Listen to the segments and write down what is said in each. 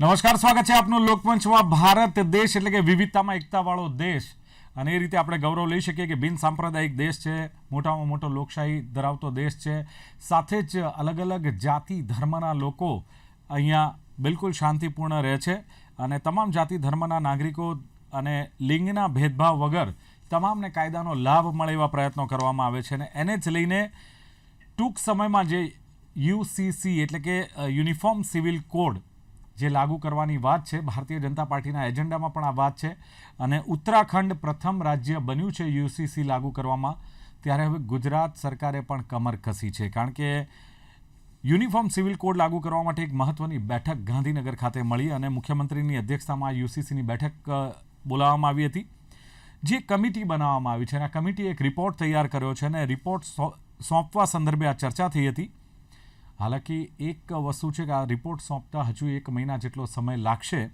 નમસ્કાર, સ્વાગત છે આપનું લોકમંચમાં ભારત દેશ એટલે કે વિવિધતામાં એકતાવાળો દેશ. અને એ રીતે આપણે ગૌરવ લઈ શકીએ કે બિન સાંપ્રદાયિક દેશ છે, મોટામાં મોટો લોકશાહી ધરાવતો દેશ છે. સાથે જ અલગ અલગ જાતિ ધર્મના લોકો અહીંયા બિલકુલ શાંતિપૂર્ણ રહે છે. અને તમામ જાતિ ધર્મના નાગરિકો અને લિંગના ભેદભાવ વગર તમામને કાયદાનો લાભ મળે એવા પ્રયત્નો કરવામાં આવે છે. અને એને જ લઈને ટૂંક સમયમાં જે યુસીસી એટલે કે યુનિફોર્મ સિવિલ કોડ જે લાગુ કરવાની વાત છે, ભારતીય જનતા પાર્ટીના એજન્ડામાં પણ આ વાત છે. અને ઉત્તરાખંડ પ્રથમ રાજ્ય બન્યું છે યુસીસી લાગુ કરવામાં. ત્યારે હવે ગુજરાત સરકારે પણ કમર કસી છે. કારણ કે યુનિફોર્મ સિવિલ કોડ લાગુ કરવા માટે એક મહત્વની બેઠક ગાંધીનગર ખાતે મળી અને મુખ્યમંત્રીની અધ્યક્ષતામાં યુસીસીની બેઠક બોલાવવામાં આવી હતી. જે કમિટી બનાવવામાં આવી છે અને આ કમિટીએ એક રિપોર્ટ તૈયાર કર્યો છે અને રિપોર્ટ સોંપવા સંદર્ભે આ ચર્ચા થઈ હતી. હાલાકી એક વસ્તુ છે કે આ રિપોર્ટ સોંપતા હજુ એક મહિના જેટલો સમય લાગશે.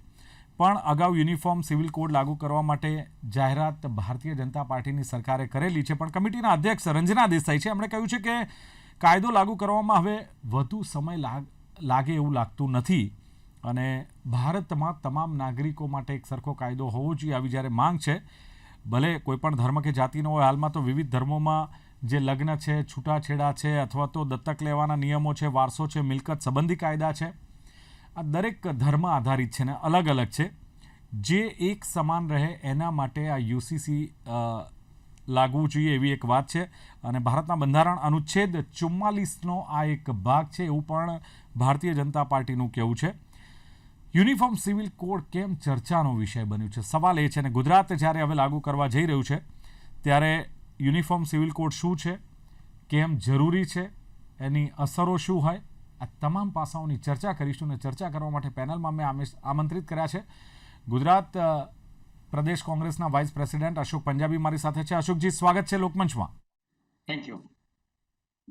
પણ અગાઉ યુનિફોર્મ સિવિલ કોડ લાગુ કરવા માટે જાહેરાત ભારતીય જનતા પાર્ટીની સરકારે કરેલી છે. પણ કમિટીના અધ્યક્ષ રંજના દેસાઈ છે. એમણે કહ્યું છે કે કાયદો લાગુ કરવામાં હવે વધુ સમય લાગ એવું લાગતું નથી. અને ભારતમાં તમામ નાગરિકો માટે એક સરખો કાયદો હોવો જોઈએ આવી જ્યારે માંગ છે. ભલે કોઈપણ ધર્મ કે જાતિનો હોય, હાલમાં તો વિવિધ ધર્મોમાં જે લગ્ન છે, છૂટાછેડા છે અથવા તો દત્તક લેવાના નિયમો છે, વારસો છે, મિલકત સંબંધી કાયદા છે, આ દરેક ધર્મ આધારિત છે ને અલગ અલગ છે. જે એક સમાન રહે એના માટે આ યુસીસી લાગવું જોઈએ એવી એક વાત છે અને ભારતના બંધારણ અનુચ્છેદ ચુમ્માલીસનો આ એક ભાગ છે એવું પણ ભારતીય જનતા પાર્ટીનું કહેવું છે. યુનિફોર્મ સિવિલ કોડ કેમ ચર્ચાનો વિષય બન્યું છે? સવાલ એ છે અને ગુજરાત જ્યારે હવે લાગુ કરવા જઈ રહ્યું છે, ત્યારે યુનિફોર્મ સિવિલ કોડ શું છે? કેમ જરૂરી છે? એની અસરો શું હોય? આ તમામ પાસાઓની ચર્ચા કરીશું અને ચર્ચા કરવા માટે પેનલમાં મેં આમંત્રિત કર્યા છે. ગુજરાત પ્રદેશ કોંગ્રેસના વાઇસ પ્રેસિડેન્ટ અશોક પંજાબી મારી સાથે છે. અશોકજી સ્વાગત છે લોકમંચમાં. થેન્ક યુ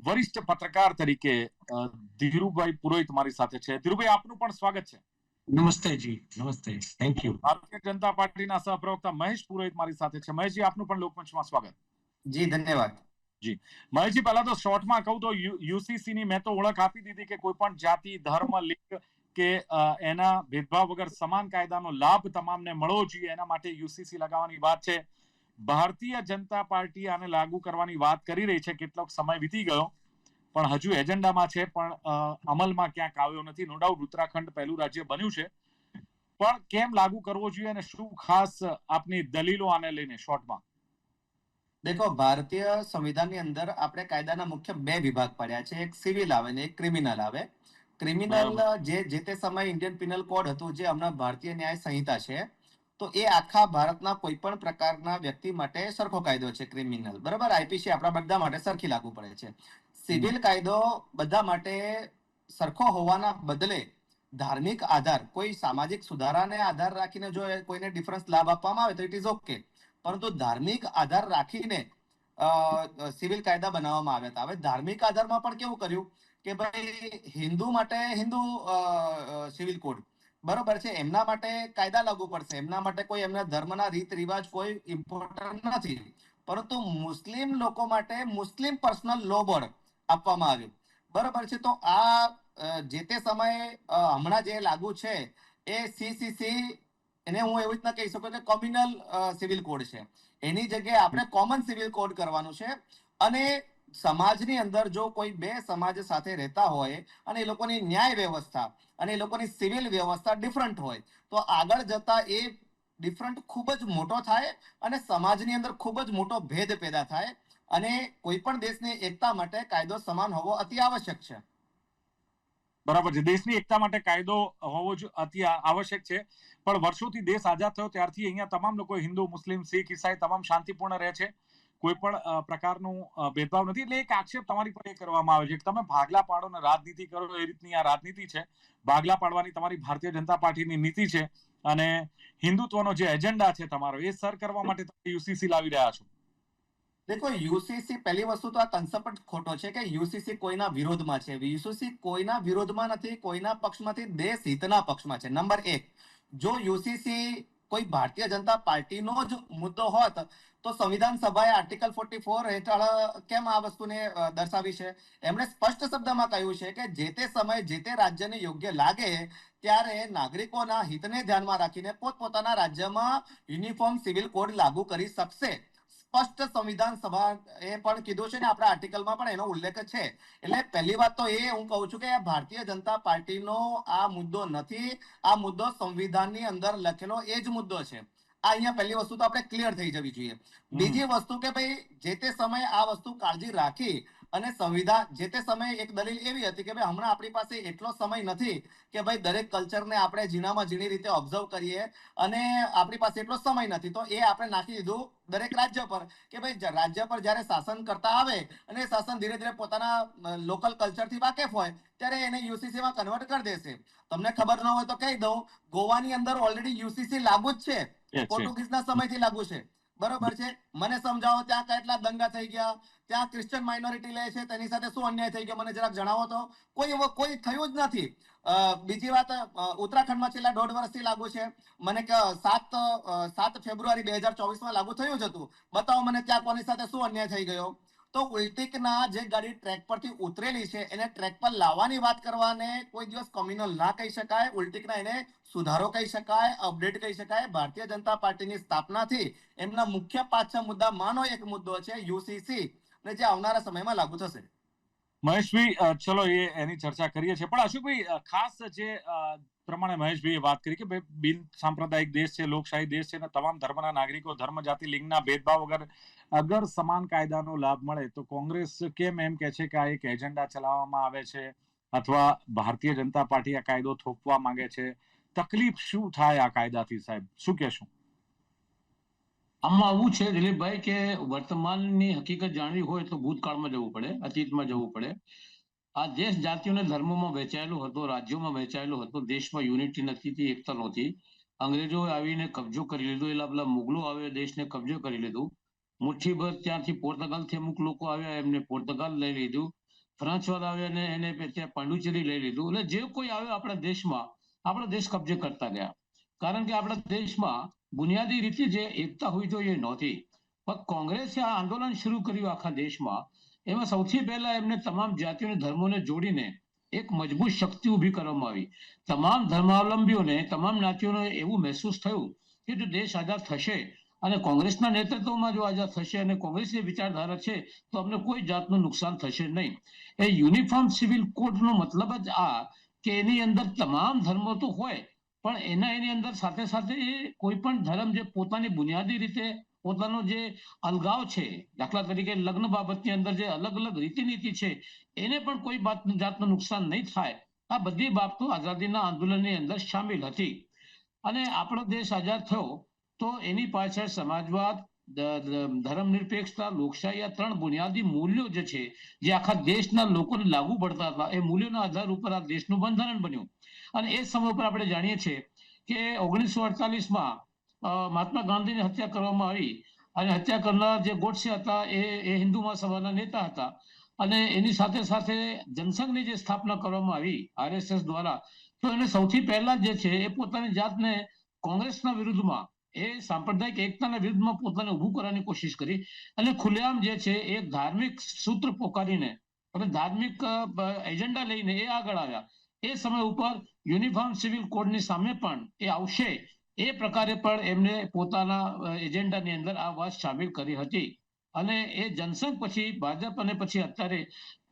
વરિષ્ઠ પત્રકાર તરીકે ધીરુભાઈ પુરોહિત મારી સાથે છે. ધીરુભાઈ આપનું પણ સ્વાગત છે. નમસ્તે જી નમસ્તે. થેન્ક યુ ભારતીય જનતા પાર્ટીના સહપ્રવક્તા મહેશ પુરોહિત મારી સાથે છે. મહેશજી આપનું પણ લોકમંચમાં સ્વાગત. જી, ધન્યવાદ. મહેશજી પહેલા તો શોર્ટમાં કહું તો યુસીસી ની મેં તો ઓળખ આપી દીધી કે કોઈ પણ જાતિ, ધર્મ, લિંગ કે એના ભેદભાવ વગર સમાન કાયદાનો લાભ તમામને મળવો જોઈએ. એના માટે યુસીસી લગાવવાની વાત છે. ભારતીય જનતા પાર્ટી આને લાગુ કરવાની વાત કરી રહી છે. કેટલોક સમય વીતી ગયો, પણ હજુ એજન્ડામાં છે, પણ અમલમાં ક્યાંક આવ્યો નથી. નો ડાઉટ ઉત્તરાખંડ પહેલું રાજ્ય બન્યું છે. પણ કેમ લાગુ કરવો જોઈએ અને શું ખાસ આપની દલીલો આને લઈને શોર્ટમાં? દેખો ભારતીય સંવિધાનની અંદર આપણે કાયદાના મુખ્ય બે વિભાગ પડ્યા છે. એક સિવિલ આવે ને એક ક્રિમિનલ આવે. ક્રિમિનલ જે જે તે સમય ઇન્ડિયન પિનલ કોડ હતું જે હમણાં ભારતીય ન્યાય સંહિતા છે તો એ આખા ભારતના કોઈ પણ પ્રકારના વ્યક્તિ માટે સરખો કાયદો છે ક્રિમિનલ. બરાબર? આઈપીસી આપણા બધા માટે સરખી લાગુ પડે છે. સિવિલ કાયદો બધા માટે સરખો હોવાના બદલે ધાર્મિક આધાર કોઈ સામાજિક સુધારાને આધાર રાખીને જો કોઈને ડિફરન્સ લાભ આપવામાં આવે તો ઇટ ઇઝ ઓકે પરંતુ ધાર્મિક આધાર રાખીને સિવિલ કાયદા બનાવવામાં આવ્યા હતા. હવે ધાર્મિક આધારમાં પણ કેવું કર્યું કે ભાઈ હિન્દુ માટે હિન્દુ સિવિલ કોડ. બરોબર છે, એમના માટે કાયદા લાગુ પડશે. એમના માટે કોઈ એમના ધર્મના રીત રિવાજ કોઈ ઇમ્પોર્ટન્ટ નથી. પરંતુ મુસ્લિમ લોકો માટે મુસ્લિમ પર્સનલ લો બોર્ડ આપવામાં આવ્યું. બરોબર છે, તો આ જે તે સમયે હમણાં જે લાગુ છે એ સીસીસી એને હું એવી રીતના કહી શકું કે કોમ્યુનલ સિવિલ કોડ છે. એની જગ્યાએ આપણે કોમન સિવિલ કોડ કરવાનું છે અને સમાજની અંદર જો કોઈ બે સમાજ સાથે રહેતા હોય અને એ લોકોની ન્યાય વ્યવસ્થા અને એ લોકોની સિવિલ વ્યવસ્થા ડિફરન્ટ હોય, તો આગળ જતા એ ડિફરન્ટ ખૂબ જ મોટો થાય અને સમાજની અંદર ખૂબ જ મોટો ભેદ પેદા થાય અને કોઈ પણ દેશની એકતા માટે કાયદો સમાન હોવો અતિ આવશ્યક છે. બરાબર છે. દેશની એકતા માટે કાયદો હોવો જ અતિ આવશ્યક છે. પણ વર્ષોથી દેશ આઝાદ થયો ત્યારથી અહીંયા તમામ લોકો હિન્દુ, મુસ્લિમ, શીખ, ઈસાઈ તમામ શાંતિપૂર્ણ રહે છે. કોઈ પણ પ્રકારનો ભેદભાવ નથી. એટલે એક આક્ષેપ તમારી પર એ કરવામાં આવે છે કે તમે ભાગલા પાડો ને રાજનીતિ કરો એ રીતની આ રાજનીતિ છે. ભાગલા પાડવાની તમારી ભારતીય જનતા પાર્ટીની નીતિ છે અને હિન્દુત્વનો જે એજન્ડા છે તમારો એ સર કરવા માટે તમે યુસીસી લાવી રહ્યા છો. દેખો, યુસીસી પહેલી વસ્તુ તો આ કન્સેપ્ટ ખોટો છે કે યુસીસી કોઈના વિરોધમાં છે. યુસીસી કોઈના વિરોધમાં નથી, કોઈના પક્ષમાંથી દેશ હિતના પક્ષમાં છે. નંબર એક, જો યુસીસી કોઈ ભારતીય જનતા પાર્ટીનો જ મુદ્દો હોત, તો સંવિધાન સભાએ આર્ટિકલ ફોર્ટી ફોર હેઠળ કેમ આ વસ્તુને દર્શાવી છે? એમણે સ્પષ્ટ શબ્દમાં કહ્યું છે કે જે તે સમયે જે તે રાજ્યને યોગ્ય લાગે, ત્યારે નાગરિકોના હિતને ધ્યાનમાં રાખીને પોતપોતાના રાજ્યમાં યુનિફોર્મ સિવિલ કોડ લાગુ કરી શકશે. સ્પષ્ટ સંવિધાન સભા એ પણ કીધું છે ને આપણા આર્ટિકલમાં પણ એનો ઉલ્લેખ છે. એટલે પહેલી વાત તો એ હું કહું છું કે ભારતીય જનતા પાર્ટીનો આ મુદ્દો નથી. આ મુદ્દો સંવિધાનની અંદર લખેલો એ જ મુદ્દો છે. આ અહીંયા પહેલી વસ્તુ તો આપણે ક્લિયર થઈ જવી જોઈએ. બીજી વસ્તુ કે ભાઈ જે તે સમયે આ વસ્તુ કાળજી રાખી અને સંવિધાન જે તે સમયે એક દલીલ એવી હતી કે ભાઈ હમણાં આપણી પાસે એટલો સમય નથી કે ભાઈ દરેક કલ્ચરને આપણે ઝીણામાં ઝીણી રીતે ઓબ્ઝર્વ કરીએ અને આપણી પાસે એટલો સમય નથી. તો એ આપણે નાખી દીધું દરેક રાજ્ય પર કે ભાઈ રાજ્ય પર જ્યારે શાસન કરતા આવે અને એ શાસન ધીરે ધીરે પોતાના લોકલ કલ્ચરથી વાકેફ હોય ત્યારે એને યુસીસી માં કન્વર્ટ કરી દેશે. તમને ખબર ન હોય તો કહી દઉં ગોવાની અંદર ઓલરેડી યુસીસી લાગુ જ છે. પોર્ટુગીઝના સમયથી લાગુ છે. બરોબર છે? મને સમજાવો, ત્યાં કેટલા દંગા થઈ ગયા? ત્યાં ક્રિશ્ચિયન માઇનોરિટી લે છે, તેની સાથે શું અન્યાય થઈ ગયો? મને જરાક જણાવો તો. કોઈ એવો, કોઈ થયું જ નથી. બીજી વાત ઉત્તરાખંડમાં છેલ્લા દોઢ વર્ષથી લાગુ છે. મને કે સાત સાત ફેબ્રુઆરી બે હજાર ચોવીસમાં લાગુ થયું જ હતું. બતાવો મને, ત્યાં કોની સાથે શું અન્યાય થઈ ગયો? તો ઉલટીકના જે ગાડી ટ્રેક પરથી ઉતરેલી છે, એને ટ્રેક પર લાવવાની વાત કરવાને કોઈ દિવસ કોમ્યુનલ ના કહી શકાય. ઉલટીકના એને સુધારો કહી શકાય, અપડેટ કહી શકાય. ભારતીય જનતા પાર્ટીની સ્થાપનાથી એમના મુખ્ય પાછા મુદ્દા માનો એક મુદ્દો છે યુસીસી ને જે આવનારા સમયમાં લાગુ થશે. મહેશભાઈ ચલો એ એની ચર્ચા કરીએ છીએ. પણ અશોકભાઈ ખાસ જે પ્રમાણે મહેશભાઈએ વાત કરી કે ભાઈ બિન સાંપ્રદાયિક દેશ છે, લોકશાહી દેશ છે અને તમામ ધર્મના નાગરિકો, ધર્મ, જાતિ, લિંગના ભેદભાવ વગર અગર સમાન કાયદાનો લાભ મળે તો કોંગ્રેસ કેમ એમ કે છે કે આ એક એજન્ડા ચલાવવામાં આવે છે અથવા ભારતીય જનતા પાર્ટી આ કાયદો થોપવા માંગે છે? તકલીફ શું થાય આ કાયદાથી સાહેબ? શું કહેશું? આમાં આવું છે દિલીપભાઈ કે વર્તમાનની હકીકત જાણવી હોય તો ભૂતકાળમાં જવું પડે, અતીતમાં જવું પડે. આ દેશ જાતિઓને ધર્મોમાં વહેંચાયેલો હતો રાજ્યોમાં વહેંચાયેલો હતો દેશમાં યુનિટી નથી હતી, એકતા નહોતી. અંગ્રેજોએ આવીને કબજો કરી લીધો એટલે પેલા મુગલો આવે દેશને કબજો કરી લીધું. મુઠ્ઠીભર ત્યાંથી પોર્ટુગાલથી અમુક લોકો આવ્યા એમને પોર્ટુગાલ લઈ લીધું. ફ્રાન્સ વાળા આવ્યા ને એને ત્યાં પાંડુચેરી લઈ લીધું. એટલે જે કોઈ આવ્યો આપણા દેશમાં આપણા દેશ કબજે કરતા ગયા. કારણ કે આપણા દેશમાં બુનિયાદી રીતે જે એકતા હોવી જોઈએ નહોતી. પણ કોંગ્રેસે આ આંદોલન શરૂ કર્યું આખા દેશમાં. એમાં સૌથી પહેલા એમને તમામ જાતિઓ અને ધર્મોને જોડીને એક મજબૂત શક્તિ ઊભી કરવામાં આવી. તમામ ધર્માવલંબીઓને, તમામ જ્ઞાતિઓને એવું મહેસૂસ થયું કે જો દેશ આઝાદ થશે અને કોંગ્રેસના નેતૃત્વમાં જો આઝાદ થશે અને કોંગ્રેસની વિચારધારા છે, તો અમને કોઈ જાતનું નુકસાન થશે નહીં. એ યુનિફોર્મ સિવિલ કોડનો મતલબ જ આ કે એની અંદર તમામ ધર્મો તો હોય, પણ એના એની અંદર સાથે સાથે કોઈ પણ ધર્મ જે પોતાની બુનિયાદી રીતે પોતાનો જે અલગાવ છે, દાખલા તરીકે લગ્ન બાબતની અંદર જે અલગ અલગ રીતિનીતિ છે, એને પણ કોઈ જાતનું નુકસાન નહીં થાય. આ બધી બાબતો આઝાદીના આંદોલનની અંદર સામેલ હતી. અને આપણો દેશ આઝાદ થયો, તો એની પાછળ સમાજવાદ ધર્મનિરપેક્ષતા, લોકશાહી આ ત્રણ બુનિયાદી મૂલ્યો જે છે, જે આખા દેશના લોકોને લાગુ પડતા હતા, એ મૂલ્યોના આધાર ઉપર આ દેશનું બંધારણ બન્યું. અને એ સમય ઉપર આપણે જાણીએ છીએ કે ઓગણીસો અડતાલીસમાં મહાત્મા ગાંધીની હત્યા કરવામાં આવી અને હત્યા કરનાર જે ગોડસે હતા એ એ હિન્દુ મહાસભાના નેતા હતા. અને એની સાથે સાથે જનસંઘની જે સ્થાપના કરવામાં આવી, આરએસએસ દ્વારા, તો એને સૌથી પહેલા જે છે એ પોતાની જાતને કોંગ્રેસના વિરુદ્ધમાં, એ સાંપ્રદાયિક એકતાના વિરુદ્ધમાં પોતાને ઊભું કરવાની કોશિશ કરી અને ખુલ્લેઆમ જે છે એ ધાર્મિક સૂત્ર પોકારીને અને ધાર્મિક એજન્ડા લઈને એ આગળ આવ્યા. એ સમય ઉપર યુનિફોર્મ સિવિલ કોડની સામે પણ એ આવશે એ પ્રકારે પણ એમને પોતાના એજન્ડાની અંદર આ વાત સામેલ કરી હતી. અને એ જનસંઘ પછી, ભાજપ અને પછી અત્યારે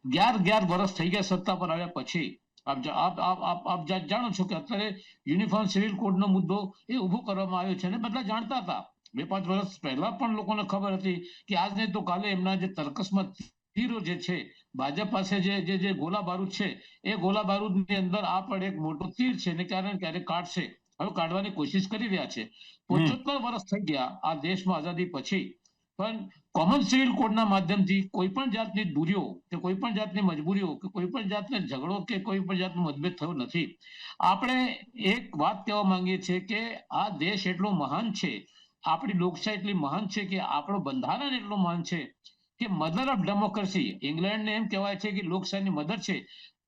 અગિયાર અગિયાર વર્ષ થઈ ગયા સત્તા પર આવ્યા પછી. આપ આપ આપ આપ જાણો છો કે અત્યારે યુનિફોર્મ સિવિલ કોડનો મુદ્દો એ ઊભો કરવામાં આવ્યો છે અને બધા જાણતા હતા. બે પાંચ વર્ષ પહેલા પણ લોકોને ખબર હતી કે આજ નહીં તો કાલે એમના જે તર્કસમાં તીરો જે છે, ભાજપ પાસે જે જે જે ગોલા બારૂદ છે, એ ગોલા બારૂદની અંદર આ પણ એક મોટો તીર છે ને ક્યારે ક્યારે કાઢશે. હવે કાઢવાની કોશિશ કરી રહ્યા છે. પંચોતેર વર્ષ થઈ ગયા આ દેશમાં આઝાદી પછી. પણ કોમન સિવિલ કોડના માધ્યમથી કોઈ પણ જાતની દૂરીઓ કે કોઈ પણ જાતની મજબૂરીઓ કે કોઈ પણ જાતનો ઝઘડો કે કોઈ પણ જાતનો મતભેદ થયો નથી. આપણે એક વાત કહેવા માંગીએ છીએ કે આ દેશ એટલો મહાન છે, આપણી લોકશાહી એટલી મહાન છે કે આપણો બંધારણ એટલો મહાન છે કે મધર ઓફ ડેમોક્રેસી ઇંગ્લેન્ડને એમ કહેવાય છે કે લોકશાહીની મધર છે.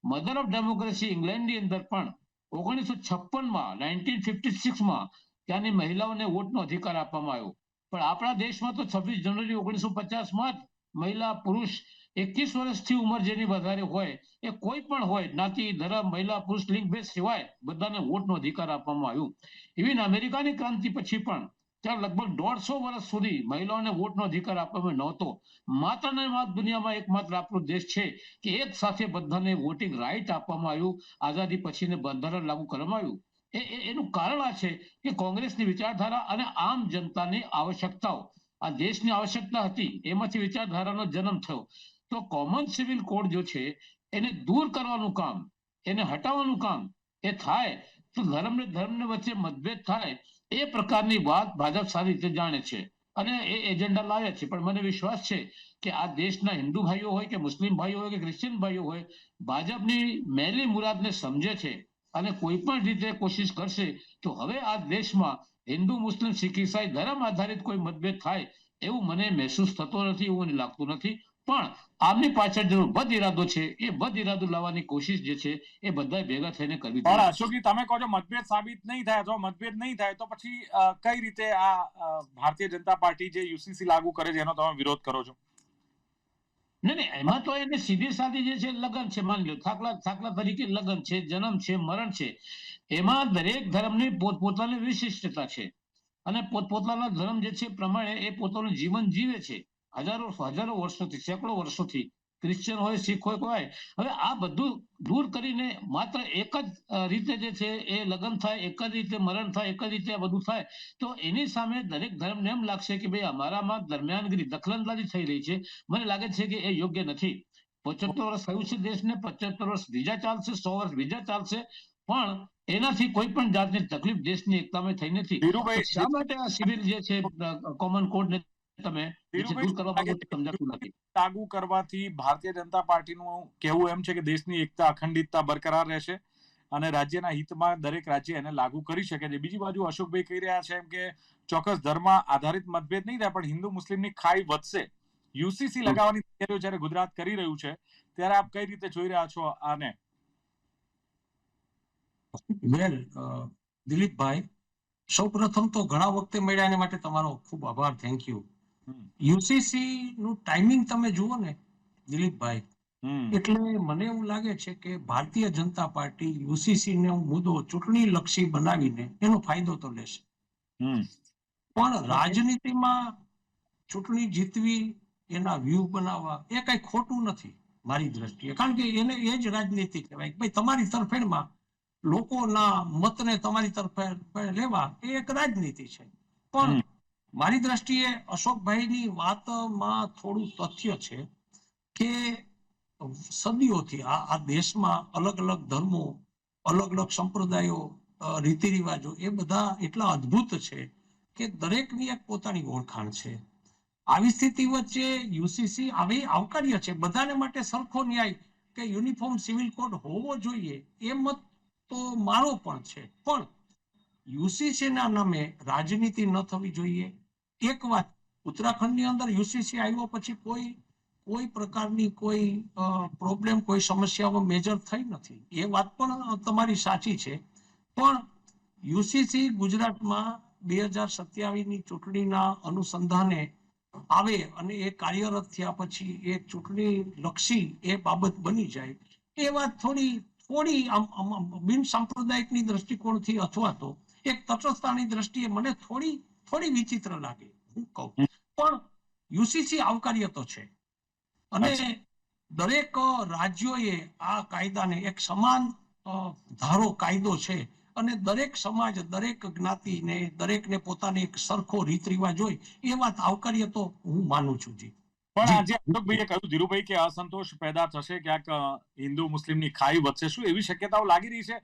મધર ઓફ ડેમોક્રેસી ઇંગ્લેન્ડની અંદર પણ ઓગણીસો છપ્પનમાં નાઇન્ટીન ફિફ્ટી સિક્સમાં ત્યાંની મહિલાઓને વોટનો અધિકાર આપવામાં આવ્યો. પણ આપણા દેશમાં તો છવ્વીસ જાન્યુઆરી ઓગણીસો પચાસમાં જ મહિલા, પુરુષ એકવીસ વર્ષથી ઉંમર જેની વધારે હોય એ કોઈ પણ હોય જ્ઞાતિ ધર્મ મહિલા, પુરુષ લિંગ ભેદ સિવાય બધાને વોટનો અધિકાર આપવામાં આવ્યો. ઇવન અમેરિકાની ક્રાંતિ પછી પણ ત્યાં લગભગ દોઢસો વર્ષ સુધી મહિલાઓને વોટનો અધિકાર આપવામાં નહોતો. માત્ર ને માત્ર દુનિયામાં એકમાત્ર આપણો દેશ છે કે એક સાથે બધાને વોટિંગ રાઇટ આપવામાં આવ્યું. આઝાદી પછીને બંધારણ લાગુ કરવામાં આવ્યું. એ એનું કારણ આ છે કે કોંગ્રેસની વિચારધારા અને આમ જનતાની આવશ્યકતાઓ. આ દેશની આવશ્યકતા હતી, એમાંથી વિચારધારાનો જન્મ થયો. તો કોમન સિવિલ કોડ જો છે, એને દૂર કરવાનું કામ, એને હટાવવાનું કામ એ થાય. તો ધર્મ ને ધર્મ ને વચ્ચે મતભેદ થાય. એ પ્રકારની વાત ભાજપ સારી રીતે જાણે છે અને એ એજન્ડા લાવ્યા છે. પણ મને વિશ્વાસ છે કે આ દેશના હિન્દુ ભાઈઓ હોય કે મુસ્લિમ ભાઈઓ હોય કે ક્રિશ્ચિયન ભાઈઓ હોય, ભાજપની મેલી મુરાદને સમજે છે અને કોઈ પણ રીતે કોશિશ કરશે તો હવે આ દેશમાં હિન્દુ મુસ્લિમ શીખ ઈસાઈ ધર્મ આધારિત કોઈ મતભેદ થાય એવું મને મહેસૂસ થતો નથી એવું મને લાગતું નથી. પણ આમની પાછળ જે બદ ઇરાદો છે એ બદ ઇરાદો લાવવાની કોશિશ જે છે એ બધા ભેગા થઈને કરવી જોઈએ. અશોકજી તમે કહો છો મતભેદ સાબિત નહીં થાય અથવા મતભેદ નહીં થાય તો પછી કઈ રીતે આ ભારતીય જનતા પાર્ટી જે યુસીસી લાગુ કરે છે એનો તમે વિરોધ કરો છો? નહીં નહીં એમાં તો એને સીધી સાદી જે છે લગ્ન છે માની લો થાકલા થાકલા તરીકે લગ્ન છે જન્મ છે મરણ છે એમાં દરેક ધર્મની પોતપોતાની વિશિષ્ટતા છે. અને પોતપોતાના ધર્મ જે છે પ્રમાણે એ પોતાનું જીવન જીવે છે. હજારો હજારો વર્ષોથી સેંકડો વર્ષોથી ક્રિશ્ચિયન હોય શીખ હોય કોઈ હવે આ બધું દૂર કરીને માત્ર એક જ રીતે જે છે એ લગ્ન થાય એક જ રીતે મરણ થાય એક જ રીતે આ બધું થાય તો એની સામે દરેક ધર્મને એમ લાગશે કે ભાઈ અમારામાં દરમિયાનગીરી દખલંદાજી થઈ રહી છે. મને લાગે છે કે એ યોગ્ય નથી. પચોતેર વર્ષ થયું છે દેશને પચોતેર વર્ષ બીજા ચાલશે સો વર્ષ બીજા ચાલશે પણ એનાથી કોઈ પણ જાતની તકલીફ દેશની એકતામાં થઈ નથી. શા માટે આ સિવિલ જે છે કોમન કોડ ને તમે જે છે દૂર કરવા માંગો છો સમજાતું નથી. લાગુ કરવાથી ભારતીય જનતા પાર્ટીનું કહેવું એમ છે કે દેશની એકતા અખંડિતતા બરકરાર રહેશે અને રાજ્યના હિતમાં દરેક રાજ્ય એને લાગુ કરી શકે છે. બીજી બાજુ અશોકભાઈ કહી રહ્યા છે એમ કે ચોક્કસ ધર્મ આધારિત મતભેદ નહીં થાય પણ હિન્દુ મુસ્લિમની ખાઈ વધશે. યુસીસી લગાવવાની તૈયારીઓ જ્યારે ગુજરાત કરી રહ્યું છે ત્યારે આપ કઈ રીતે જોઈ રહ્યા છો આને? વેલ દિલીપભાઈ સૌપ્રથમ તો ઘણા વખતે મળ્યા એના માટે તમારો ખૂબ આભાર. Thank you. યુસીસી નું ટાઈમિંગ તમે જુઓ ને દિલીપભાઈ એટલે મને એવું લાગે છે કે ભારતીય જનતા પાર્ટી યુસીસી ને મુદ્દો ચૂંટણી લક્ષી બનાવીને એનો ફાયદો તો લેશે. પણ રાજનીતિમાં ચૂંટણી જીતવી એના વ્યૂહ બનાવવા એ કઈ ખોટું નથી મારી દ્રષ્ટિએ. કારણ કે એને એ જ રાજનીતિ કહેવાય ભાઈ તમારી તરફેણમાં લોકોના મતને તમારી તરફે લેવા એ એક રાજનીતિ છે. પણ. મારી દ્રષ્ટિએ અશોકભાઈની વાતમાં થોડું તથ્ય છે કે સદીઓથી આ આ દેશમાં અલગ અલગ ધર્મો, અલગ અલગ સંપ્રદાયો રીતિ રિવાજો એ બધા એટલા અદ્ભુત છે કે દરેકની એક પોતાની ઓળખાણ છે. આવી સ્થિતિ વચ્ચે યુસીસી આવી, આવકાર્ય છે. બધાને માટે સરખો ન્યાય કે યુનિફોર્મ સિવિલ કોડ હોવો જોઈએ એ મત તો મારો પણ છે. પણ યુસીસીના નામે રાજનીતિ ન થવી જોઈએ. એક વાત, ઉત્તરાખંડની અંદર યુસીસી આવ્યો પછી કોઈ કોઈ પ્રકારની કોઈ પ્રોબ્લેમ કોઈ સમસ્યાઓ મેજર થઈ નથી. એ વાત પણ તમારી સાચી છે. પણ યુસીસી ગુજરાતમાં બે હજાર સત્યાવીસની ચૂંટણીના અનુસંધાને આવે અને એ કાર્યરત થયા પછી એ ચૂંટણી લક્ષી એ બાબત બની જાય. એ વાત થોડી થોડી આમ બિન સાંપ્રદાયિકની દ્રષ્ટિકોણથી અથવા તો એક તટસ્થતાની દ્રષ્ટિએ મને થોડી થોડી વિચિત્ર લાગે હું કહું. પણ યુસીસી આવકાર્ય તો છે. અને. દરેક રાજ્યોએ આ કાયદાને એક સમાન ધારો કાયદો છે. અને દરેક સમાજ દરેક જ્ઞાતિને દરેકને પોતાની એક સરખો રીત રિવાજ હોય એ વાત આવકાર્ય તો હું માનું છું જી. પણ આજે અશોકભાઈએ કહ્યું ધીરુભાઈ કે અસંતોષ પેદા થશે ક્યાંક હિન્દુ મુસ્લિમની ખાઈ વધશે. શું એવી શક્યતાઓ લાગી રહી છે?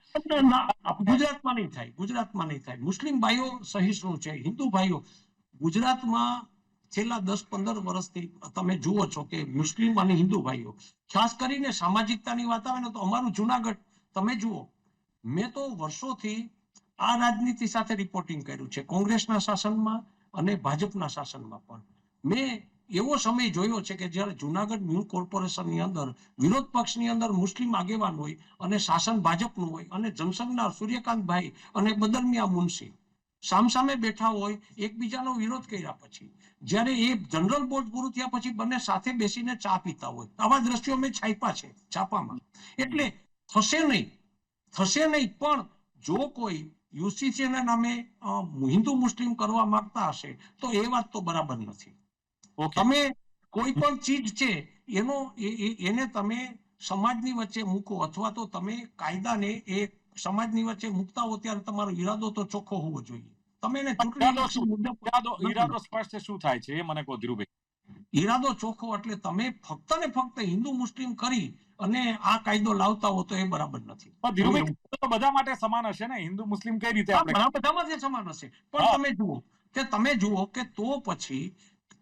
ગુજરાતમાં નહીં થાય ગુજરાતમાં નહીં થાય. મુસ્લિમ ભાઈઓ સહિષ્ણુ છે હિન્દુ ભાઈઓ. ગુજરાતમાં છેલ્લા દસ પંદર વર્ષથી તમે જુઓ છો કે મુસ્લિમ અને હિન્દુ ભાઈઓ ખાસ કરીને સામાજિકતાની વાત આવે ને તો અમારું જુનાગઢ તમે જુઓ મેં તો વર્ષોથી આ રાજનીતિ સાથે રિપોર્ટિંગ કર્યું છે કોંગ્રેસના શાસનમાં અને ભાજપના શાસનમાં પણ. મેં એવો સમય જોયો છે કે જ્યારે જુનાગઢ મ્યુન કોર્પોરેશનની અંદર, વિરોધ પક્ષની અંદર મુસ્લિમ આગેવાન હોય અને શાસન ભાજપનું હોય અને જનસંઘના સૂર્યકાંતભાઈ અને બદરમિયા મુનશી સામસામે બેઠા હોય, એકબીજાનો વિરોધ કર્યા પછી, જ્યારે એ જનરલ બોર્ડ પૂરું થયા પછી બંને સાથે બેસીને ચા પીતા હોય. આવા દ્રશ્યો મેં છાપ્યા છે, છાપામાં. એટલે થશે નહીં થશે નહીં, પણ જો કોઈ યુસીસી ના નામે હિન્દુ મુસ્લિમ કરવા માંગતા હશે, તો એ વાત તો બરાબર નથી. તમે કોઈ પણ ચીજ છે એનો એને તમે સમાજની વચ્ચે મૂકો અથવા તો તમે કાયદાને એ સમાજની વચ્ચે મૂકતા હો ત્યારે તમારો ઈરાદો તો ચોખ્ખો હોવો જોઈએ. તમે એને ઈરાદો ચૂંટણી ઈરાદો ઈરાદો સ્પષ્ટ શું થાય છે એ મને કહો ધીરુભાઈ. ઈરાદો ચોખ્ખો એટલે તમે ફક્ત ને ફક્ત હિન્દુ મુસ્લિમ કરી અને આ કાયદો લાવતા હો તો એ બરાબર નથી. બધા માટે સમાન હશે ને? હિન્દુ મુસ્લિમ કઈ રીતે બધા જે સમાન હશે. પણ તમે જુઓ કે તમે જુઓ કે તો પછી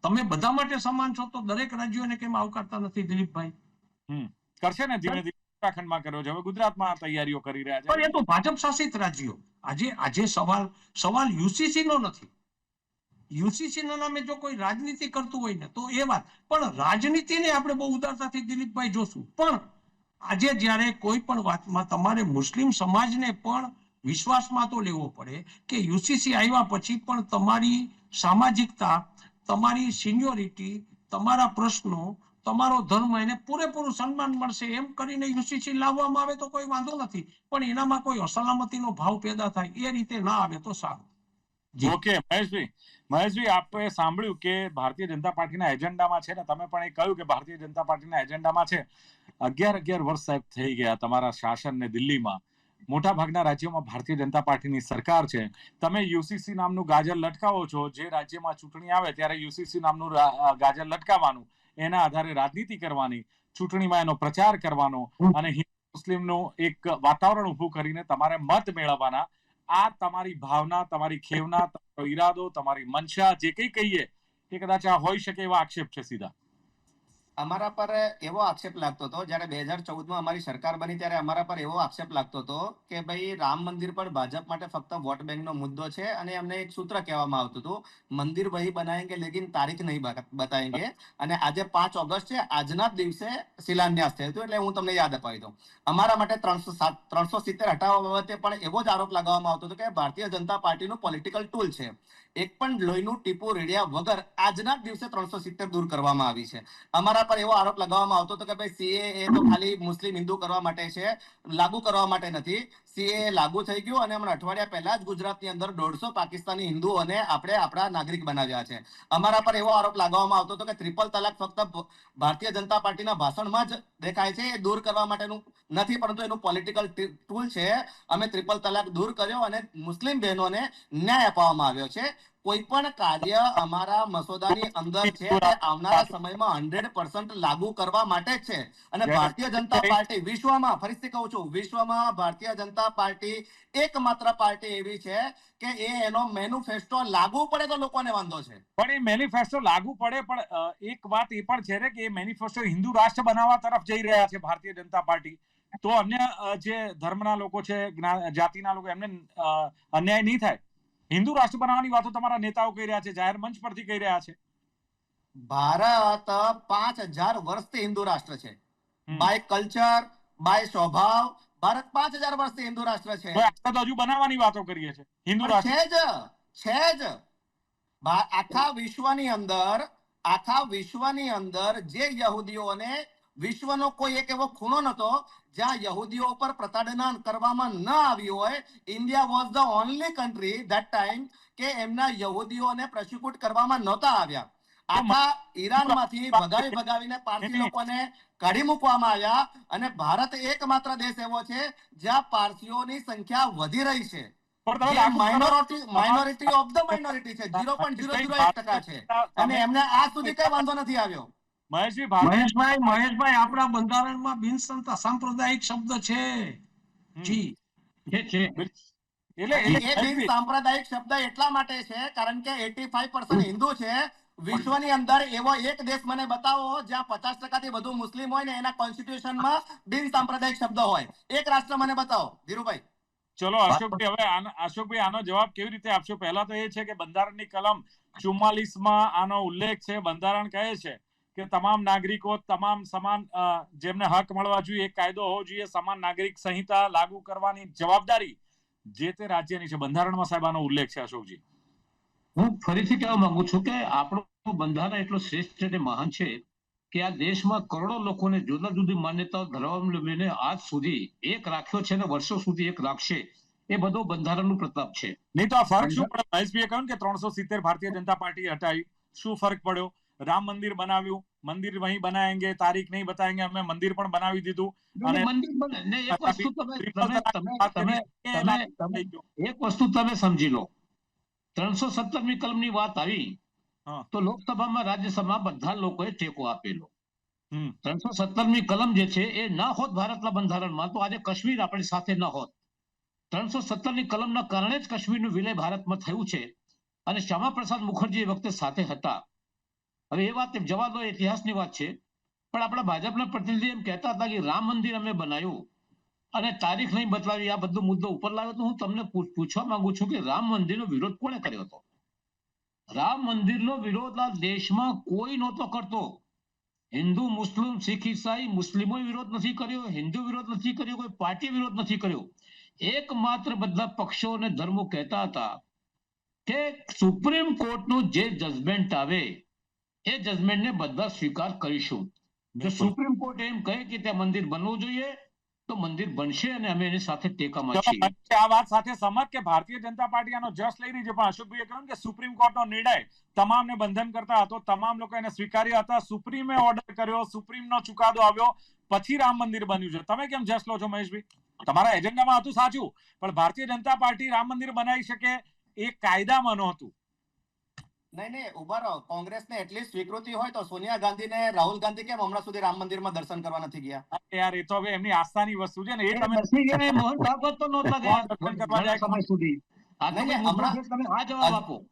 તમે બધા માટે સમાન છો તો દરેક રાજ્યોને કેમ આવકારતા નથી દિલીપભાઈ? કરશે ને ધીમે ધીમે ઉત્તરાખંડમાં કર્યો છે. હવે ગુજરાતમાં તૈયારીઓ કરી રહ્યા પણ એ તો ભાજપ શાસિત રાજ્યો. આજે આજે સવાલ સવાલ યુસીસી નો નથી. યુસીસી ના નામે જો કોઈ રાજનીતિ કરતું હોય ને તો એ વાત. પણ રાજનીતિને આપણે બહુ ઉદારતાથી દિલીપભાઈ જોશું. પણ આજે જ્યારે કોઈ પણ વાતમાં તમારે મુસ્લિમ સમાજને પણ વિશ્વાસમાં તો લેવો પડે કે યુસીસી આવ્યા પછી પણ તમારી સામાજિકતા તમારી સિનિયોરિટી તમારા પ્રશ્નો, તમારો ધર્મ એને પૂરેપૂરું સન્માન મળશે. એમ કરીને યુસીસી લાવવામાં આવે તો કોઈ વાંધો નથી. પણ એનામાં કોઈ અસલામતીનો ભાવ પેદા થાય, એ રીતે ના આવે તો સારું. ઓકે મહેશભાઈ મહેશભાઈ આપણે સાંભળ્યું કે ભારતીય જનતા પાર્ટીના એજન્ડામાં છે ને, તમે પણ એ કહ્યું કે ભારતીય જનતા પાર્ટીના એજન્ડામાં છે. અગિયાર અગિયાર વર્ષ સાહેબ થઈ ગયા તમારા શાસનને દિલ્હીમાં. મોટા ભાગના રાજ્યોમાં ભારતીય જનતા પાર્ટીની સરકાર છે. તમે યુસીસી નામનું ગાજર લટકાવો છો, જે રાજ્યમાં ચૂંટણી આવે ત્યારે યુસીસી નામનું ગાજર લટકાવવાનું, એના આધારે રાજનીતિ કરવાની, ચૂંટણીમાં એનો પ્રચાર કરવાનો અને હિન્દુ મુસ્લિમનું એક વાતાવરણ ઊભું કરીને તમારે મત મેળવવાના. આ તમારી ભાવના, તમારી ખેવના, તમારો ઈરાદો, તમારી મનસા જે કંઈ કહીએ, એ કદાચ આ હોઈ શકે એવા આક્ષેપ છે સીધા. અમારા પર એવો આક્ષેપ લાગતો હતો, જ્યારે બે હજાર ચૌદમાં અમારી સરકાર બની ત્યારે અમારા પર એવો આક્ષેપ લાગતો હતો કે ભાઈ, રામ મંદિર પર ભાજપ માટે ફક્ત વોટ બેંકનો મુદ્દો છે અને એમને એક સૂત્ર કહેવામાં આવતું હતું, મંદિર વહી બનાવેંગે લેકિન તારીખ નહીં બતાવેંગે અને આજે પાંચ ઓગસ્ટ છે, આજના જ દિવસે શિલાન્યાસ થયો હતો, એટલે હું તમને યાદ અપાવી દઉં. અમારા માટે ત્રણસો સાત, ત્રણસો સિત્તેર હટાવવા બાબતે પણ એવો જ આરોપ લગાવવામાં આવતો હતો કે ભારતીય જનતા પાર્ટીનું પોલિટિકલ ટૂલ છે. એક પણ લોહીનું ટીપું રેડ્યા વગર આજના દિવસે ત્રણસો સિત્તેર દૂર કરવામાં આવી છે. અમારા પર એવો આરોપ લગાવવામાં આવતો હતો કે ભાઈ સીએ તો ખાલી મુસ્લિમ હિન્દુ કરવા માટે છે, લાગુ કરવા માટે નથી. સીએ લાગુ થઈ ગયું અને હમણાં અઠવાડિયા પહેલા જ ગુજરાતની અંદર દોઢસો પાકિસ્તાની હિન્દુઓને આપણે આપણા નાગરિક બનાવ્યા છે. અમારા પર એવો આરોપ લગાવવામાં આવતો હતો કે ટ્રિપલ તલાક ફક્ત ભારતીય જનતા પાર્ટીના ભાષણમાં જ દેખાય છે, એ દૂર કરવા માટેનું નથી, પરંતુ એનું પોલિટિકલ ટૂલ છે. અમે ટ્રિપલ તલાક દૂર કર્યો અને મુસ્લિમ બહેનોને ન્યાય અપાવવામાં આવ્યો છે. કોઈ પણ કાર્ય અમારા મસોદાની અંદર છે તે આવનારા સમયમાં હંડ્રેડ પર્સન્ટ લાગુ કરવા માટે છે. અને ભારતીય જનતા પાર્ટી વિશ્વમાં ફરીથી કહું છું વિશ્વમાં ભારતીય જનતા પાર્ટી એકમાત્ર પાર્ટી એવી છે કે એ એનો મેનિફેસ્ટો લાગુ પડે તો લોકોને વાંધો છે. પણ એ મેનિફેસ્ટો લાગુ પડે પણ એક વાત એ પણ છે ને કે એ મેનિફેસ્ટો હિન્દુ રાષ્ટ્ર બનાવવા તરફ જઈ રહ્યા છે ભારતીય જનતા પાર્ટી. તો અન્ય જે ધર્મના લોકો છે જાતિના લોકો એમને અન્યાય નહીં થાય. હિન્દુ રાષ્ટ્ર બનાવવાની વાતો તમારા નેતાઓ કહી રહ્યા છે જાહેર મંચ પરથી કહી રહ્યા છે. ભારત પાંચ હજાર વર્ષથી હિન્દુ રાષ્ટ્ર છે. બાય કલ્ચર બાય સ્વભાવ ભારત પાંચ હજાર વર્ષથી હિન્દુ રાષ્ટ્ર છે. આપણે તો હજુ બનાવવાની વાતો કરીએ છીએ. હિન્દુ રાષ્ટ્ર છે જ છે જ. આખા વિશ્વની અંદર આખા વિશ્વની અંદર જે યહૂદીઓને વિશ્વનો કોઈ એક એવો ખૂણો નતો જ્યાં યહૂદીઓ ઉપર પ્રતાડના કરવામાં ન આવ્યું હોય. India was the only country that time કે એમના યહૂદીઓને પ્રોસિક્યુટ કરવામાં નહોતા આવ્યા. આખા ઈરાનમાંથી ભગાવી ભગાવીને પારસી લોકોને કાઢી મૂકવામાં આવ્યા અને ભારત એકમાત્ર દેશ એવો છે જ્યાં પારસીઓની સંખ્યા વધી રહી છે. માઇનોરિટી ઓફ ધ માઇનોરિટી છે. ઓફ પોઈન્ટ માઇનોરિટી છે 0.001 ટકા છે. અને એમને આજ સુધી કઈ વાંધો નથી આવ્યો. મહેશભાઈ મહેશભાઈ આપણા બંધારણમાં બિન સંતા સાંપ્રદાયિક શબ્દ છે. જી. એ છે. એટલે એ બિન સાંપ્રદાયિક શબ્દ એટલા માટે છે કારણ કે 85% હિન્દુ છે. વિશ્વની અંદર એવો એક દેશ મને બતાવો જ્યાં પચાસ ટકાથી વધુ મુસ્લિમ હોય ને એના કોન્સ્ટિટ્યુશનમાં બિન સાંપ્રદાયિક શબ્દ હોય. એક રાષ્ટ્ર મને બતાવો ધીરુભાઈ. ચલો અશોકભાઈ હવે અશોકભાઈ આનો જવાબ કેવી રીતે આપશો? પહેલા તો એ છે કે બંધારણની કલમ 44 માં આનો ઉલ્લેખ છે. બંધારણ કહે છે કે તમામ નાગરિકો તમામ સમાન જેમને હક મળવા જોઈએ કાયદો હોવો જોઈએ સમાન નાગરિક સંહિતા લાગુ કરવાની જવાબદારી જે તે રાજ્યની છે. બંધારણમાં સાહેબ આનો ઉલ્લેખ છે અશોકજી. હું ફરીથી કહેવા માંગુ છું કે આપણું બંધારણ એટલો શ્રેષ્ઠ અને મહાન છે કે આ દેશમાં કરોડો લોકોને જુદા જુદી માન્યતાઓ ધરાવવાને આજ સુધી એક રાખ્યો છે અને વર્ષો સુધી એક રાખશે. એ બધો બંધારણનું પ્રતાપ છે. નહીં તો આ ફરક શું પડે? મહેશભાઈએ કહ્યું કે ત્રણસો સિત્તેર ભારતીય જનતા પાર્ટી હટાવી શું ફરક પડ્યો? રામ મંદિર બનાવ્યું. મંદિર વહીં બનાવેંગે તારીખ નહીં બતાવેંગે અમે મંદિર પણ બનાવી દીધું. એક વસ્તુ તમે સમજી લો. ત્રણસો સત્તરમી કલમની વાત આવી. તો લોકસભામાં રાજ્યસભામાં બધા લોકોએ ટેકો આપેલો. ત્રણસો સત્તરમી કલમ જે છે એ ના હોત ભારતના બંધારણમાં તો આજે કાશ્મીર આપણી સાથે ન હોત. ત્રણસો સત્તરની કલમના કારણે જ કાશ્મીરનું વિલય ભારતમાં થયું છે. અને શ્યામા પ્રસાદ મુખર્જી એ વખતે સાથે હતા. હવે એ વાત જવા દો ઇતિહાસની વાત છે. પણ આપણા ભાજપના પ્રતિનિધિ એમ કહેતા હતા કે રામ મંદિર અમે બનાવ્યું. અને તારીખ નહીં બદલાવી, આ બધો મુદ્દો ઉપર લાવ્યો તો હું તમને પૂછવા માંગુ છું કે રામ મંદિરનો વિરોધ કોણે કર્યો હતો? રામ મંદિરનો વિરોધ આ દેશમાં કોઈ નહોતો કરતો. હિન્દુ, મુસ્લિમ, શીખ, ઈસાઈ મુસ્લિમો વિરોધ નથી કર્યો, હિન્દુ વિરોધ નથી કર્યો, કોઈ પાર્ટી વિરોધ નથી કર્યો. એકમાત્ર બધા પક્ષો અને ધર્મો કહેતા હતા કે સુપ્રીમ કોર્ટનું જે જજમેન્ટ આવે એ જજમેન્ટને બધા સ્વીકાર કરીશું. જો સુપ્રીમ કોર્ટ એમ કહે કે ત્યાં મંદિર બનવું જોઈએ તો મંદિર બનશે અને અમે એની સાથે ટેકામાં છીએ. આ વાત સાથે સમજ કે ભારતીય જનતા પાર્ટી આનો જસ લઈ રહી છે? પણ અશોકભાઈએ કહ્યું કે સુપ્રીમ કોર્ટનો નિર્ણય તમામને બંધન કરતા હતો તમામ લોકો એને સ્વીકાર્યા હતા. સુપ્રીમે ઓર્ડર કર્યો સુપ્રીમનો ચુકાદો આવ્યો પછી રામ મંદિર બન્યું છે. તમે કેમ જસ લો છો મહેશભાઈ? તમારા એજન્ડામાં હતું સાચું પણ ભારતીય જનતા પાર્ટી રામ મંદિર બનાવી શકે એ કાયદામાં નહોતું. નહીં નહીં ઊભા રહો. કોંગ્રેસને એટલી સ્વીકૃતિ હોય તો સોનિયા ગાંધી ને રાહુલ ગાંધી કેમ હમણાં સુધી રામ મંદિરમાં દર્શન કરવા નથી ગયા? યાર એ તો હવે એમની આસ્થાની વસ્તુ છે ને એ તમે નથી ગયા, મોહન ભાગવત તો નહોતા ગયા દર્શન કરવા જાય. સમય સુધી.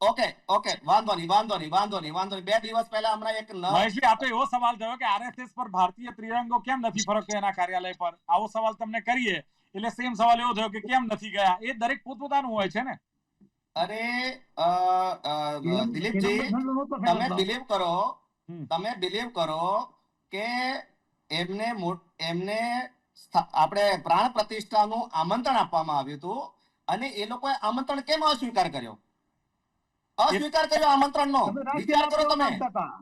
ઓકે ઓકે વાંધો નહીં વાંધો નહીં વાંધો નહીં વાંધો નહીં. બે દિવસ પહેલા હમણાં એક ન મહેશભાઈ આ તો એવો સવાલ થયો કે આરએસએસ પર ભારતીય ત્રિરંગો કેમ નથી ફરકતો એના કાર્યાલય પર? આવો સવાલ તમને કરીએ. એટલે સેમ સવાલ એવો થયો કે કેમ નથી ગયા? એ દરેક પોતપોતાનું હોય છે ને. અરે દિલીપજી તમે બિલીવ કરો તમે બિલીવ કરો કે એમને એમને આપણે પ્રાણ પ્રતિષ્ઠાનું આમંત્રણ આપવામાં આવ્યું હતું અને એ લોકોએ આમંત્રણ કેમ અસ્વીકાર કર્યો? અસ્વીકાર કર્યો આમંત્રણનો. વિચાર કરો તમે.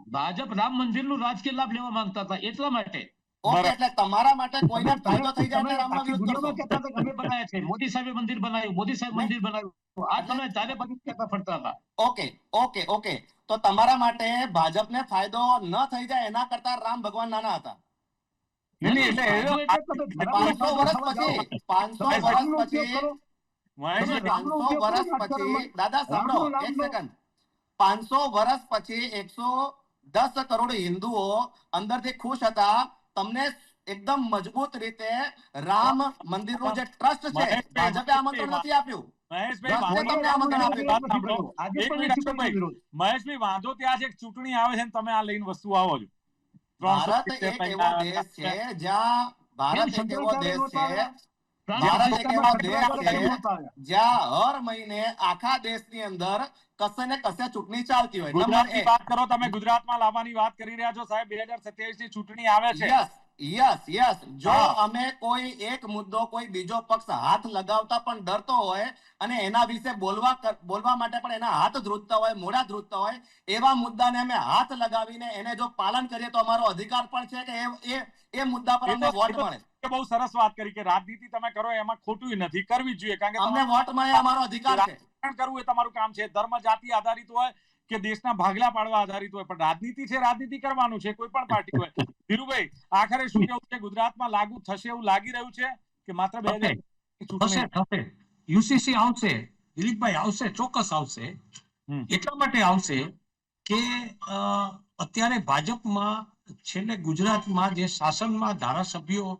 ભાજપ રામ મંદિરનું રાજકીય લાભ લેવા માંગતા હતા એટલા માટે. એટલે તમારા માટે કોઈને ફાયદો થઈ જાય રામનો વિરોધ દુનિયામાં કહેતા હતા અમે બનાવ્યા છે. મોદી સાહેબે મંદિર બનાવ્યું મોદી સાહેબ મંદિર બનાવ્યું. આ તમે ચારે બાજુ કહેતા ફરતા હતા. Okay okay okay. તો તમારા માટે ભાજપને ફાયદો ન થઈ જાય એના કરતા રામ ભગવાન નાના હતા. પાંચસો વર્ષ પછી પાંચસો વર્ષ પછી પાંચસો વર્ષ પછી દાદા સાંભળો એક સેકન્ડ પાંચસો વર્ષ પછી એકસો દસ કરોડ હિન્દુઓ અંદરથી ખુશ હતા. તમને એકદમ મજબૂત રીતે રામ મંદિરનું જે ટ્રસ્ટ છે મહેશભાઈ, ભાજપે આમંત્રણ નથી આપ્યું. મહેશભાઈ વાંધો ત્યાં છે ચૂંટણી આવે છે તમે આ લઈને વસ્તુ આવો છો. ભારત એક એવો દેશ છે જ્યાં ભારત એક એવો દેશ છે? ભારત એક એવો દેશ છે જ્યાં હર મહિને આખા દેશની અંદર કશે ને કશે ચૂંટણી ચાલતી હોય. નંબર એક. વાત કરો તમે ગુજરાતમાં લાવવાની વાત કરી રહ્યા છો સાહેબ. બે હજાર સત્યાવીસની ચૂંટણી આવે છે. યસ યસ જો અમે કોઈ એક મુદ્દો કોઈ બીજો પક્ષ હાથ લગાવતા પણ ડરતો હોય અને એના વિશે બોલવા બોલવા માટે પણ એના હાથ ધ્રુજતા હોય મોઢા ધ્રુજતા હોય એવા મુદ્દાને અમે હાથ લગાવીને એને જો પાલન કરીએ તો અમારો અધિકાર પણ છે કે એ એ મુદ્દા પર અમને વોટ મળે. બહુ સરસ વાત કરી કે રાજનીતિ તમે કરો એમાં ખોટું નથી કરવી જોઈએ કારણ કે અમને વોટ મળે અમારો અધિકાર છે. કરવું એ તમારું કામ છે. ધર્મ જાતિ આધારિત હોય કે દેશના ભાગલા પાડવા આધારિત હોય પણ રાજનીતિ છે રાજનીતિ કરવાનું છે કોઈ પણ પાર્ટી હોય. ધીરુભાઈ આખરે શું કેવું છે? ગુજરાતમાં લાગુ થશે એવું લાગી રહ્યું છે કે માત્ર બે હજાર થશે યુસીસી આવશે દિલીપભાઈ આવશે ચોક્કસ આવશે. એટલા માટે આવશે કે અત્યારે ભાજપમાં છેલ્લે ગુજરાતમાં જે શાસનમાં ધારાસભ્યો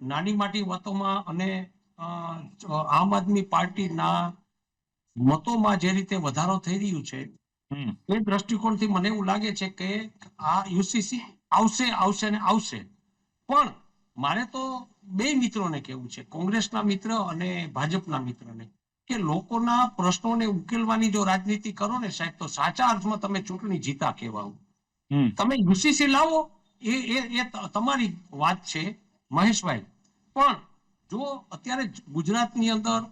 નાની માટી વાતોમાં અને આમ આદમી પાર્ટીના મતોમાં જે રીતે વધારો થઈ રહ્યું છે. એ દ્રષ્ટિકોણથી મને એવું લાગે છે કે આ યુસીસી આવશે આવશે ને આવશે. પણ મારે તો બે મિત્રોને કહેવું છે કોંગ્રેસના મિત્ર અને ભાજપના મિત્રને કે લોકોના પ્રશ્નોને ઉકેલવાની જો રાજનીતિ કરો ને સાહેબ તો સાચા અર્થમાં તમે ચૂંટણી જીતા કહેવાઓ તમે યુસીસી લાવો એ એ એ તમારી વાત છે મહેશભાઈ. પણ જો અત્યારે ગુજરાતની અંદર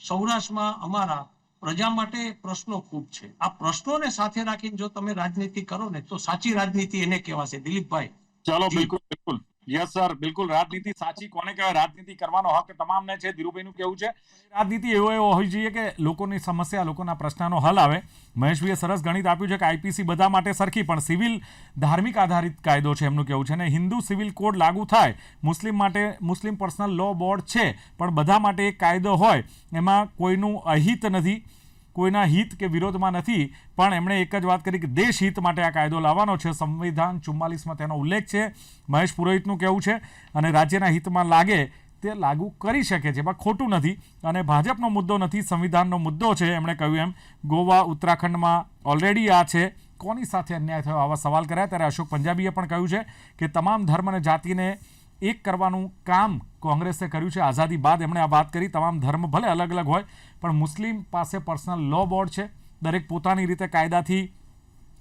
સૌરાષ્ટ્રમાં અમારા પ્રજા માટે પ્રશ્નો ખૂબ છે. આ પ્રશ્નોને સાથે રાખીને જો તમે રાજનીતિ કરો ને તો સાચી રાજનીતિ એને કહેવાશે. દિલીપભાઈ. ચાલો બિલકુલ બિલકુલ. યસ સર બિલકુલ. રાજનીતિ સાચી કોને કહેવાય? રાજનીતિ કરવાનો હક તમામને છે. ધીરુભાઈનું કેવું છે. રાજનીતિ એવો એવો હોવી જોઈએ કે લોકોની સમસ્યા, લોકોના પ્રશ્નનો હલ આવે. મહેશભાઈએ સરસ ગણિત આપ્યું છે કે આઈપીસી બધા માટે સરખી, પણ સિવિલ ધાર્મિક આધારિત કાયદો છે એમનું કેવું છે. અને હિન્દુ સિવિલ કોડ લાગુ થાય. મુસ્લિમ માટે, મુસ્લિમ પર્સનલ લો બોર્ડ છે, પણ બધા માટે એક કાયદો હોય. એમાં કોઈનું અહિત નથી. કોઈના હિત કે વિરોધમાં નથી, પણ એમણે એક જ વાત કરી કે દેશ હિત માટે આ કાયદો લાવવાનો છે. સંવિધાન ચુમ્માલીસમાં તેનો ઉલ્લેખ છે. મહેશ પુરોહિતનું કહેવું છે અને રાજ્યના હિતમાં લાગે તે લાગુ કરી શકે છે, એમાં ખોટું નથી. અને ભાજપનો મુદ્દો નથી, સંવિધાનનો મુદ્દો છે, એમણે કહ્યું એમ. ગોવા, ઉત્તરાખંડમાં ઓલરેડી આ છે. કોની સાથે અન્યાય થયો આવા સવાલ કર્યા? ત્યારે અશોક પંજાબીએ પણ કહ્યું છે કે તમામ ધર્મ અને જાતિને એક કરવાનું કામ કોંગ્રેસે કર્યું છે. આઝાદી બાદ એમણે આ વાત કરી. તમામ ધર્મ ભલે અલગ અલગ હોય, પણ મુસ્લિમ પાસે પર્સનલ લો બોર્ડ છે. દરેક પોતાની રીતે કાયદાથી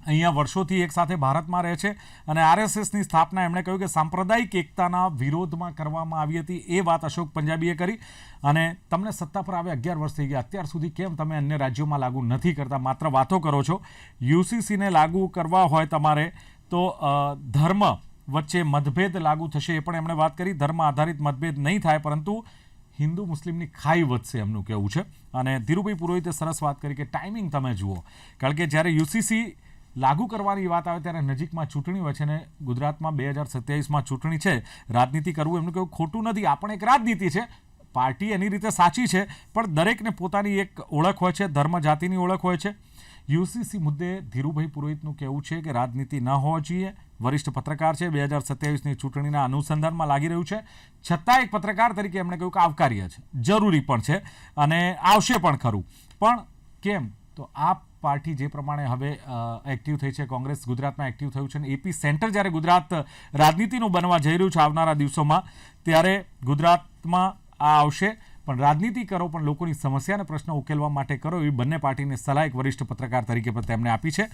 અહીંયા વર્ષોથી એક સાથે ભારતમાં રહે છે. અને આરએસએસની સ્થાપના એમણે કહ્યું કે સાંપ્રદાયિક એકતાના વિરોધમાં કરવામાં આવી હતી. એ વાત અશોક પંજાબીએ કરી. અને તમને સત્તા પર આવે અગિયાર વર્ષ થઈ ગયા. અત્યાર સુધી કેમ તમે અન્ય રાજ્યોમાં લાગુ નથી કરતા? માત્ર વાતો કરો છો. યુસીસીને લાગુ કરવા હોય તમારે, તો ધર્મ વચ્ચે મતભેદ લાગુ થશે એ પણ એમણે વાત કરી. ધર્મ આધારિત મતભેદ નહીં થાય, પરંતુ હિન્દુ મુસ્લિમની ખાઈ વધશે એમનું કહેવું છે. અને ધીરુભાઈ પુરોહિતે સરસ વાત કરી કે ટાઈમિંગ તમે જુઓ. કારણ કે જ્યારે યુસીસી લાગુ કરવાની વાત આવે ત્યારે નજીકમાં ચૂંટણી હોય છે અને ગુજરાતમાં બે હજાર સત્યાવીસમાં ચૂંટણી છે, રાજનીતિ કરવું એમનું કેવું ખોટું નથી. આ પણ એક રાજનીતિ છે. પાર્ટી એની રીતે સાચી છે, પણ દરેકને પોતાની એક ઓળખ હોય છે, ધર્મ જાતિની ઓળખ હોય છે. યુસીસી મુદ્દે ધીરુભાઈ પુરોહિતનું કહેવું છે કે રાજનીતિ ન હોવી જોઈએ. વરિષ્ઠ પત્રકાર છે. બે હજાર સત્યાવીસની ચૂંટણીના અનુસંધાનમાં લાગી રહ્યું છે. છતાં એક પત્રકાર તરીકે એમણે કહ્યું કે આવકાર્ય છે. જરૂરી પણ છે અને આવશે પણ ખરું. પણ કેમ? તો આ પાર્ટી જે પ્રમાણે હવે એક્ટિવ થઈ છે, કોંગ્રેસ ગુજરાતમાં એક્ટિવ થયું છે અને એપી સેન્ટર જ્યારે ગુજરાત રાજનીતિનું બનવા જઈ રહ્યું છે આવનારા દિવસોમાં, ત્યારે ગુજરાતમાં આ આવશે. પણ રાજનીતિ કરો, પણ લોકોની સમસ્યા અને પ્રશ્નો ઉકેલવા માટે કરો એવી બંને પાર્ટીને સલાહ એક વરિષ્ઠ પત્રકાર તરીકે પણ તેમણે આપી છે.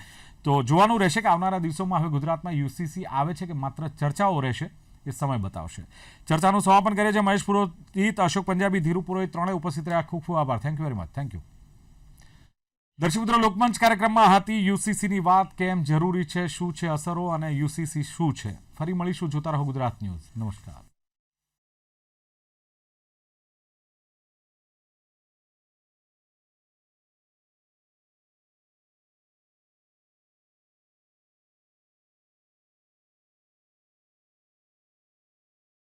તો જોવાનું રહેશે કે આવનારા દિવસોમાં હવે ગુજરાતમાં યુસીસી આવે છે કે માત્ર ચર્ચાઓ રહેશે એ સમય બતાવશે. ચર્ચાનું સમાપન કરે છે મહેશ પુરોહિત, અશોક પંજાબી, ધીરુ પુરોહિત ત્રણેય ઉપસ્થિત રહ્યા. ખૂબ ખૂબ આભાર. Thank you very much thank you દર્શક મિત્રો, લોકમંચ કાર્યક્રમમાં હતી યુસીસીની વાત કેમ જરૂરી છે, શું છે અસરો અને યુસીસી શું છે? ફરી મળીશું જોતા રહો ગુજરાત ન્યૂઝ. નમસ્કાર.